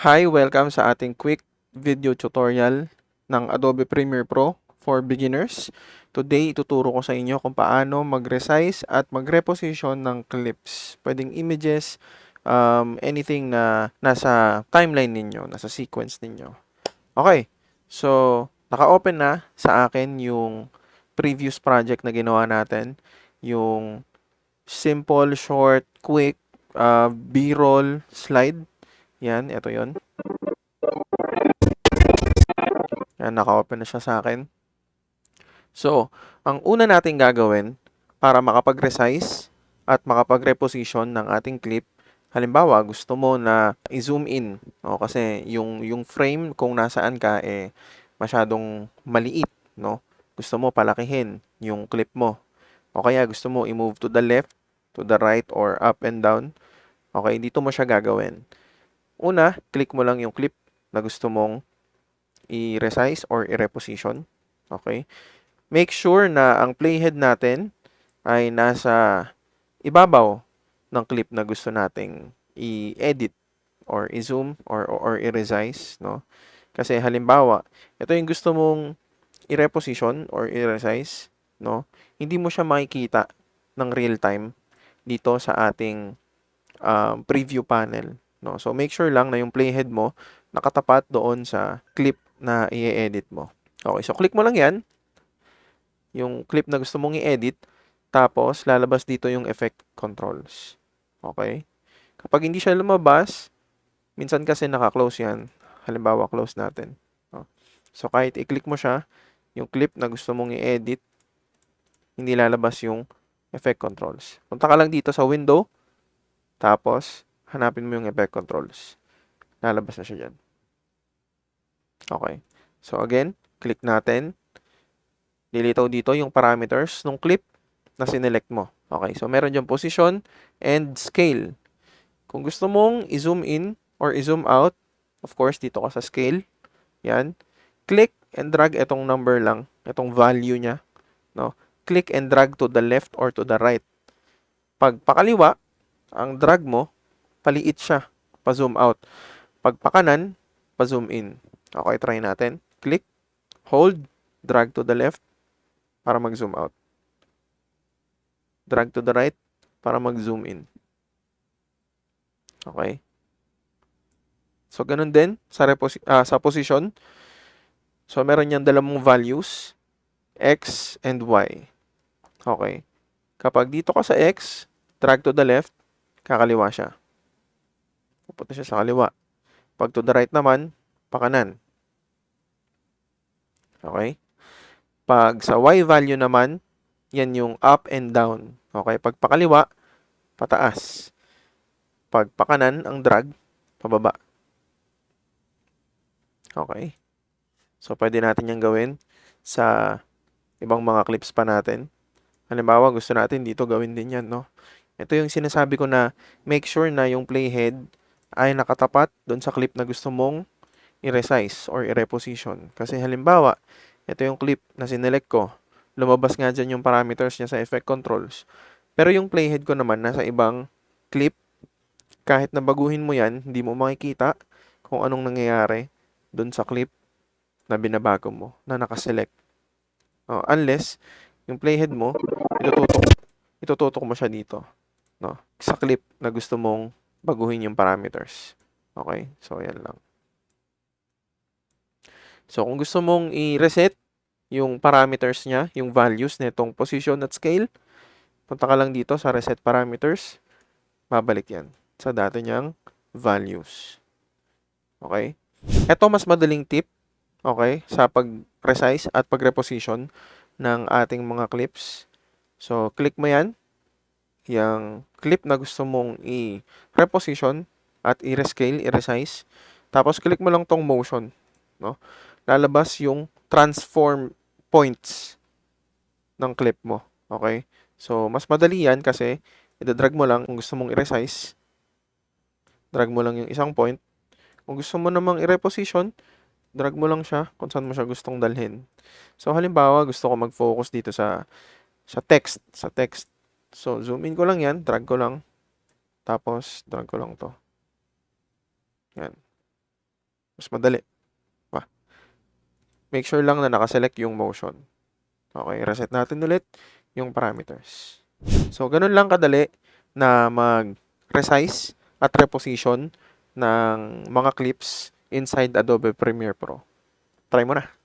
Hi, welcome sa ating quick video tutorial ng Adobe Premiere Pro for beginners. Today, ituturo ko sa inyo kung paano mag-resize at mag-reposition ng clips. Pwedeng images, um, anything na nasa timeline ninyo, nasa sequence ninyo. Okay, so naka-open na sa akin yung previous project na ginawa natin. Yung simple, short, quick, uh, B-roll slide yan, ito yon. Yan, naka-open na siya sa akin. So, ang una nating gagawin para makapag-resize at makapag-reposition ng ating clip, halimbawa, gusto mo na i-zoom in. No? Kasi yung, yung frame kung nasaan ka, eh, masyadong maliit. No? Gusto mo palakihin yung clip mo. O kaya gusto mo i-move to the left, to the right, or up and down. Okay, dito mo siya gagawin. Una, click mo lang yung clip na gusto mong i-resize or i-reposition. Okay? Make sure na ang playhead natin ay nasa ibabaw ng clip na gusto nating i-edit or i-zoom or, or i-resize. No? Kasi halimbawa, ito yung gusto mong i-reposition or i-resize. No? Hindi mo siya makikita ng real time dito sa ating um, preview panel. No? So, make sure lang na yung playhead mo nakatapat doon sa clip na i-edit mo. Okay, so click mo lang yan. Yung clip na gusto mong i-edit. Tapos, lalabas dito yung effect controls. Okay? Kapag hindi siya lumabas, minsan kasi naka-close yan. Halimbawa, close natin. So, kahit i-click mo siya, yung clip na gusto mong i-edit, hindi lalabas yung effect controls. Punta ka lang dito sa window, tapos, hanapin mo yung effect controls. Lalabas na siya dyan. Okay. So again, click natin. Lilitaw dito yung parameters ng clip na sinelect mo. Okay. So meron dyan position and scale. Kung gusto mong i-zoom in or i-zoom out, of course, dito ka sa scale. Yan. Click and drag itong number lang. Itong value niya. No? Click and drag to the left or to the right. Pag pakaliwa, ang drag mo, paliit siya. Pa-zoom out. Pag pakanan, pa-zoom in. Okay, try natin. Click, hold, drag to the left para mag-zoom out. Drag to the right para mag-zoom in. Okay. So, ganun din sa, uh, sa position. So, meron niyang dalawang values, x and y. Okay. Kapag dito ka sa x, drag to the left, kakaliwa siya. Pupunta siya sa kaliwa. Pag to the right naman, pakanan. Okay? Pag sa y value naman, yan yung up and down. Okay? Pag pakaliwa, pataas. Pag pakanan, ang drag, pababa. Okay? So, pwede natin yan gawin sa ibang mga clips pa natin. Halimbawa, gusto natin dito gawin din yan, no? Ito yung sinasabi ko na make sure na yung playhead ay nakatapat doon sa clip na gusto mong i-resize or i-reposition. Kasi halimbawa, ito yung clip na sinelect ko. Lumabas nga dyan yung parameters niya sa effect controls. Pero yung playhead ko naman nasa ibang clip. Kahit na baguhin mo yan, hindi mo makikita kung anong nangyayari doon sa clip na binabago mo, na nakaselect. Oh, unless, yung playhead mo, itututok, itututok mo siya dito. No? Sa clip na gusto mong baguhin yung parameters. Okay? So, yan lang. So, kung gusto mong i-reset yung parameters niya, yung values nitong position at scale, punta ka lang dito sa reset parameters, babalik yan sa dati niyang values. Okay? Ito mas madaling tip, okay, sa pag-resize at pag-reposition ng ating mga clips. So, click mo yan yung clip na gusto mong i-reposition at i-rescale, i-resize. Tapos click mo lang tong motion, no? Lalabas yung transform points ng clip mo. Okay? So, mas madali yan kasi i-drag mo lang kung gusto mong i-resize. Drag mo lang yung isang point. Kung gusto mo namang i-reposition, drag mo lang siya kung saan mo siya gustong dalhin. So, halimbawa, gusto ko mag-focus dito sa sa text, sa text. So, zoom in ko lang yan. Drag ko lang. Tapos, drag ko lang to. Yan. Mas madali. Pa. Make sure lang na nakaselect yung motion. Okay, reset natin ulit yung parameters. So, ganun lang kadali na mag-resize at reposition ng mga clips inside Adobe Premiere Pro. Try mo na.